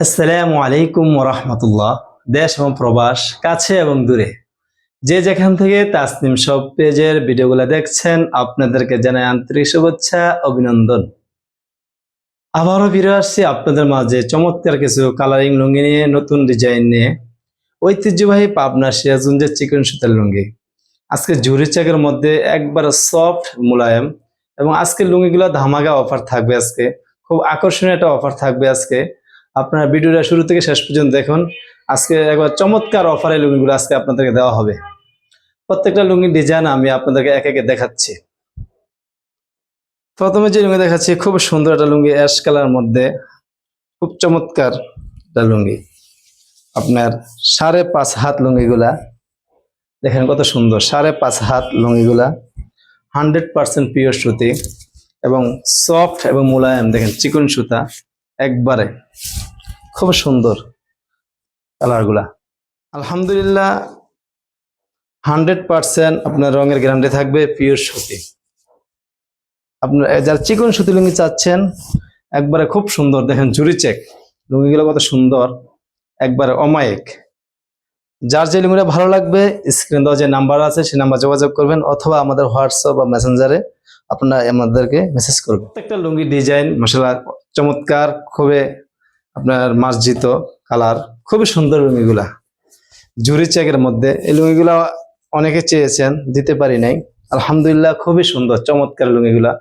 আসসালামু আলাইকুম রহমতুল্লাহ দেশ এবং প্রবাস, কাছে এবং দূরে। যে যেখান থেকে তাসনিম সব পেজের ভিডিওগুলো দেখছেন, আপনাদেরকে জানাই আন্তরিক শুভেচ্ছা, অভিনন্দন। আবারও ফিরে আসছি আপনাদের মাঝে চমৎকার কিছু কালারিং লুঙ্গি নিয়ে, নতুন ডিজাইন নিয়ে। ঐতিহ্যবাহী পাবনা সিরাজগঞ্জের চিকন সুতার লুঙ্গি। আজকে ঝুরি চেকের মধ্যে একবার সফট মোলায়েম এবং আজকে লুঙ্গিগুলো ধামাকা অফার থাকবে আজকে। খুব আকর্ষণীয় একটা অফার থাকবে আজকে। আপনার ভিডিওটা শুরু থেকে শেষ পর্যন্ত দেখুন। আজকে একবার চমৎকার অফারে লুঙ্গিগুলো আজকে আপনাদেরকে দেওয়া হবে। প্রত্যেকটা লুঙ্গির ডিজাইন আমি আপনাদেরকে এক একে দেখাচ্ছি। প্রথমে যে লুঙ্গি দেখাচ্ছি, খুব সুন্দর একটা লুঙ্গি অ্যাশ কালার মধ্যে খুব চমৎকার একটা লুঙ্গি। আপনার সাড়ে পাঁচ হাত লুঙ্গিগুলা, দেখেন কত সুন্দর, সাড়ে পাঁচ হাত লুঙ্গিগুলা হান্ড্রেড পার্সেন্ট পিওর সুতি এবং সফট এবং মোলায়েম, দেখেন চিকন সুতা। একবারে। খুব সুন্দর কালারগুলা। আলহামদুলিল্লাহ, হান্ড্রেড পার্সেন্ট আপনার রঙের গ্যারান্টি থাকবে, পিওর সুতি। আপনার যারা চিকন সুতি লুঙ্গি চাচ্ছেন, একবারে খুব সুন্দর। দেখেন, জুরি চেক। লুঙ্গিগুলো কত সুন্দর, একবারে অমায়িক। যার যে লুঙ্গিটা ভালো লাগবে, স্ক্রিন দেওয়া যে নাম্বার আছে, সেই নাম্বার যোগাযোগ করবেন, অথবা আমাদের হোয়াটসঅ্যাপ বা মেসেঞ্জারে আপনারা আমাদেরকে মেসেজ করবেন। প্রত্যেকটা লুঙ্গি ডিজাইন মশলা চমৎকার খুবই আপনার মার্জিত কালার খুবই সুন্দর লুঙ্গিগুলা জুরি চেকের মধ্যে এই লুঙ্গিগুলা অনেকে চেয়েছেন দিতে পারি নাই। আলহামদুলিল্লাহ খুবই সুন্দর চমৎকার লুঙ্গিগুলা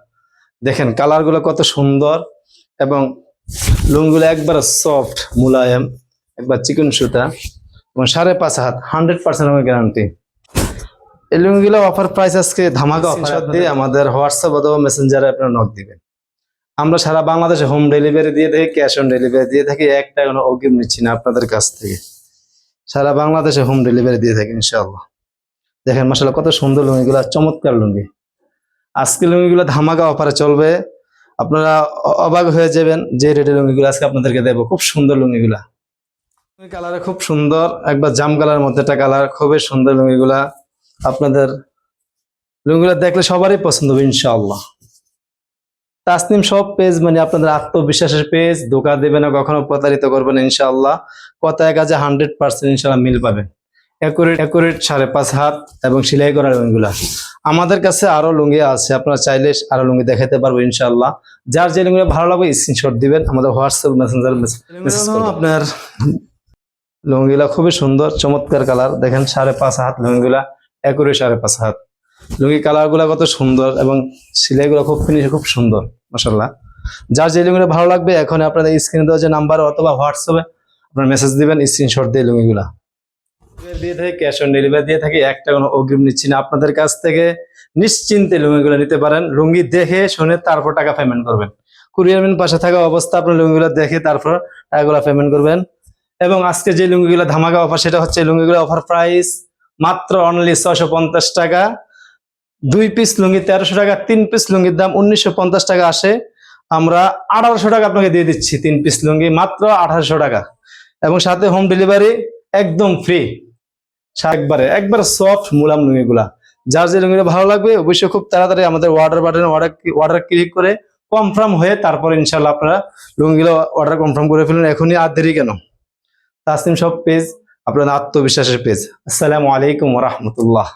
দেখেন কালারগুলো কত সুন্দর এবং লুঙ্গিগুলো একবার সফট মুলায়েম একবার চিকন সুতা এবং সাড়ে পাঁচ হাত হান্ড্রেড পার্সেন্ট আমার গ্যারান্টি এই লুঙ্গিগুলো অফার প্রাইস আজকে ধামাকা অফার দিয়ে আমাদের হোয়াটসঅ্যাপ অথবা মেসেঞ্জারে আপনারা নক দিবেন। আমরা সারা বাংলাদেশে হোম ডেলিভারি দিয়ে থাকি ক্যাশ অন ডেলিভারি দিয়ে থাকি, একটা কোনো অগ্রিম নিচ্ছি না আপনাদের কাছ থেকে। সারা বাংলাদেশে হোম ডেলিভারি দিয়ে থাকি, ইনশাআল্লাহ। দেখেন মাসাল্লাহ কত সুন্দর লুঙ্গিগুলো, চমৎকার লুঙ্গি। আজকে লুঙ্গিগুলো ধামাকা অফারে চলবে। আপনারা অবাক হয়ে যাবেন যে রেটের লুঙ্গিগুলো আজকে আপনাদেরকে দেবো। খুব সুন্দর লুঙ্গিগুলা। কালারে খুব সুন্দর। একবার জাম কালার মধ্যে একটা কালার, খুবই সুন্দর লুঙ্গিগুলা। আপনাদের লুঙ্গিগুলো দেখলে সবারই পছন্দ হবে, ইনশাআল্লাহ। তাসনিম সব পেজ মানে আপনাদের আত্মবিশ্বাসের পেজ ধোকা দেবে না কখনো প্রতারিত করবেন ইনশাআল্লাহ। কথায় কাজে হান্ড্রেড পার্সেন্ট ইনশাল্লাহ মিল পাবেন একুরেট একুরেট সাড়ে পাঁচ হাত এবং সেলাই করা লুঙ্গিগুলা আমাদের কাছে আরও লুঙ্গি আছে আপনারা চাইলে আরও লুঙ্গি দেখাতে পারব ইনশাআল্লাহ। যার যে লুঙ্গি ভালো লাগবে স্ক্রিনশট দিবেন আমাদের হোয়াটসঅ্যাপ মেসেঞ্জার মেসেজ আপনার লুঙ্গিলা খুবই সুন্দর চমৎকার কালার দেখেন সাড়ে পাঁচ হাত লুঙ্গিগুলা একুরে সাড়ে পাঁচ হাত। লুঙ্গি কালারগুলা কত সুন্দর এবং সিলাইগুলো খুব ফিনিশ খুব সুন্দর। মাসাল্লাহ যার যে লুঙ্গিটা ভালো লাগবে এখন আপনাদের স্ক্রিনে দেওয়া যে নাম্বার অথবা হোয়াটসঅ্যাপে আপনার মেসেজ দিবেন স্ক্রিনশট দিয়ে লুঙ্গিগুলা। দিয়ে থাকি ক্যাশ অন ডেলিভারি দিয়ে থাকি, একটা কোনো অগ্রিম নিচ্ছি না। আপনাদের কাছ থেকে নিশ্চিন্তে লুঙ্গিগুলো নিতে পারেন। লুঙ্গি দেখে শুনে তারপর টাকা পেমেন্ট করবেন। কুরিয়ারম্যান পাশে থাকা অবস্থা, আপনার লুঙ্গিগুলো দেখে তারপর টাকাগুলো পেমেন্ট করবেন। এবং আজকে যে লুঙ্গিগুলো ধামাকা অফার সেটা হচ্ছে লুঙ্গিগুলো অফার প্রাইস মাত্র অনলি ছশো টাকা। দুই পিস লুঙ্গি তেরোশো টাকা, তিন পিস লুঙ্গির দাম উনিশশো পঞ্চাশ টাকা আসে। আমরা আঠারোশো টাকা আপনাকে দিয়ে দিচ্ছি তিন পিস লুঙ্গি, মাত্র আঠারোশো টাকা। এবং সাথে হোম ডেলিভারি একদম ফ্রি একবারে, একবার সফট মুলাম লুঙ্গিগুলা। যার যে লুঙ্গিটা ভালো লাগবে, অবশ্যই খুব তাড়াতাড়ি আমাদের অর্ডার বাটনে অর্ডার অর্ডার ক্লিক করে কনফার্ম হয়ে তারপর ইনশাল্লাহ আপনারা লুঙ্গিগুলো অর্ডার কনফার্ম করে ফেলুন। এখনই আর দেরি কেন? তাসনিম সব পেজ আপনার আত্মবিশ্বাসের পেজ আসসালামু আলাইকুম রহমতুল্লাহ।